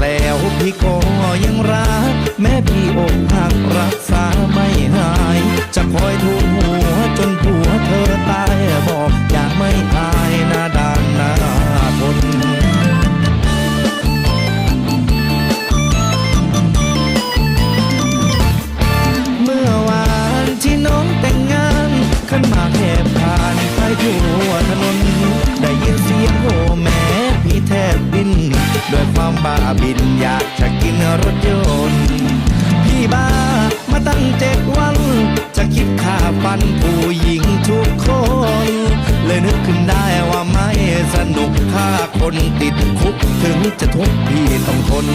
แล้วพี่ก็ยังรัก แม่พี่อกหักรักษาไม่หาย จะคอยทูหัวจนหัวเธอตายบอกอยากไม่อายนาดานนาทนเมื่อวานที่น้องแต่งงาน ขึ้นมาแค่ผ่านไปทั่วถนน ได้ยินเสียงโห ด้วยความบ้าบินอยากจะกินรถยนต์พี่บ้ามาตั้งเจ็ดวัน จะคิดค่าฟันผู้หญิงทุกคน เลยนึกขึ้นได้ว่าไม่สนุกค่าคนติดคุกถึงจะทุกข์พี่ต้องทน